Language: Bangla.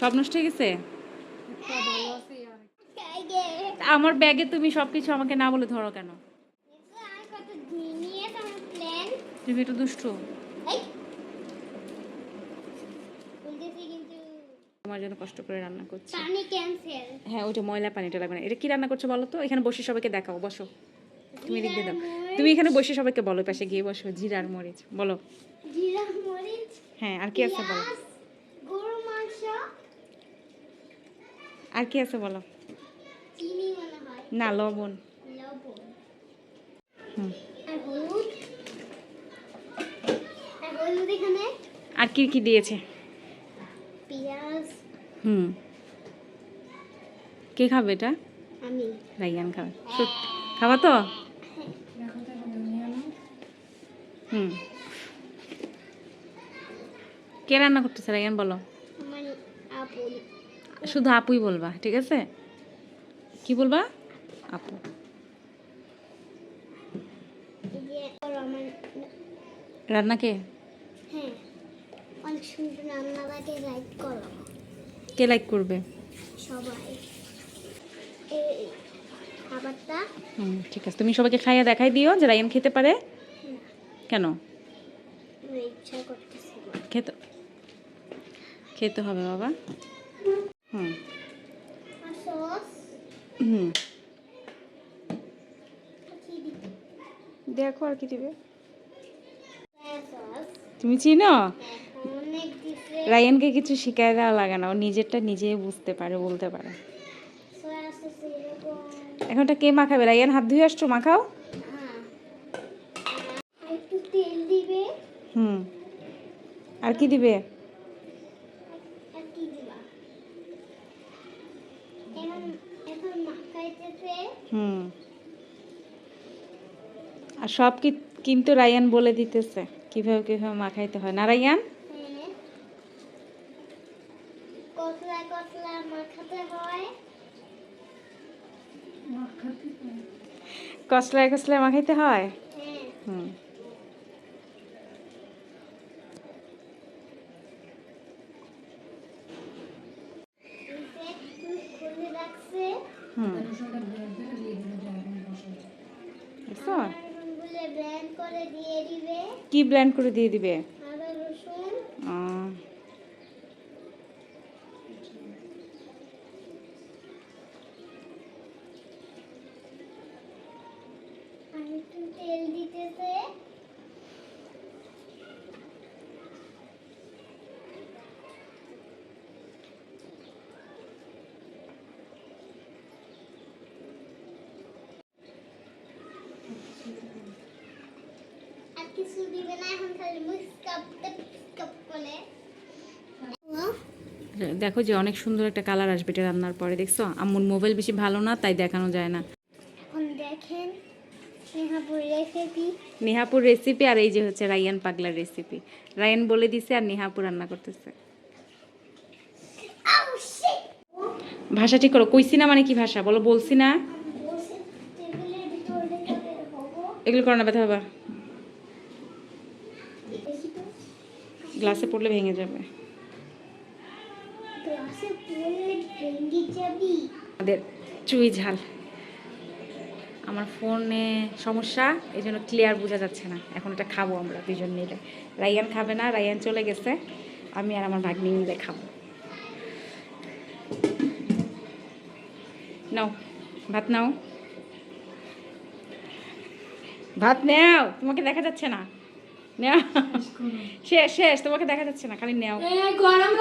সব নষ্ট হয়ে গেছে? আমার ব্যাগে তুমি সব কিছু আমাকে না বলে ধরো কেন? তুমি একটু দুষ্ট। আমার জন্য কষ্ট করে রান্না করছি। পানি ক্যান্সেল হ্যাঁ ওইটা ময়লা পানিটা লাগবে না। এটা কি রান্না করছ বলো তো? এখানে বসে সবাইকে দেখাও বসো। তুমি দাও। তুমি এখানে বসে সবাইকে বলো পাশে গিয়ে বসো। জিরার মরিচ বলো। মরিচ? হ্যাঁ আর কি আছে বলো? আর কি আছে বলো? না লবণ। আর কি কি দিয়েছে? হুম। কে খাবে এটা? রাইয়ান খাবে। খাবা তো? হুম। কে রান্না করতেছে রাইয়ান বলো? শুধু আপুই বলবা ঠিক আছে? কি বলবা? আপু। এই যে আর আমার রান্না কে? হ্যাঁ লাইক কে লাইক করবে? সবাই। খাবারটা। হুম ঠিক আছে। তুমি সবাইকে খাইয়া দেখাই দিও যে রাইয়ান খেতে পারে। কেন। খেতে খেতে হবে বাবা। হুম সস হুম দেখো আর কি দিবে? তুমি চিনো? রায়ানকে কিছু শিখায় দেওয়া লাগে না। ও নিজেরটা নিজেই বুঝতে পারে বলতে পারে। এরকম এখনটা কে মাখাবে? রায়ান হাত ধুয়ে আসছো? মাখাও। তেল দিবে হুম। আর কি দিবে আর কি দিবা এখন এখন মাখাইতেছে হুম। আর সব কি কিন্তু রায়ান বলে দিতেছে কীভাবে কীভাবে মাখাইতে হয়। না রায়ান? হ্যাঁ কতলা কতলা মাখাতে হয়। কসলায় কসলায় মাখাইতে হয়? হ্যাঁ। হুম নিচে খুলে রাখছে হুম দেখছ আর বলে ব্লেন্ড করে দিয়ে দিবে কি ব্ল্যান্ড করে দিয়ে দিবে আদা রসুন আহ, আর একটু তেল দিতেছে আর কিছু দিবে না এখন খালি মুস্কাপ কাপ করে দেখো যে অনেক সুন্দর একটা কালার আসবে এটা রান্নার পরে দেখছ? আম্মুর মোবাইল বেশি ভালো না তাই দেখানো যায় না। এখন দেখেন নেহাপুর রেসিপি নেহাপুর রেসিপি আর এই যে হচ্ছে রায়ান পাগলার রেসিপি রায়ান বলে দিছে আর নেহাপুর রান্না করতেছে। ভাষা ঠিক করো কইছি না মানে কি ভাষা? বলো বলছি না। এগুলো করো না ব্যথা বাবা দেখি তো গ্লাসে পড়লে ভেঙে যাবে। আমাদের চুই ঝাল। আমার ফোনে সমস্যা এই জন্য ক্লিয়ার বোঝা যাচ্ছে না। এখন এটা খাব আমরা দুজন মিলে। রায়ান খাবে না রায়ান চলে গেছে। আমি আর আমার ভাগ্নি মিলে খাব। নাও ভাত নাও। ভাত নেও তোমাকে দেখা যাচ্ছে না। শেষ শেষ তোমাকে দেখা যাচ্ছে না খালি নেও। গরম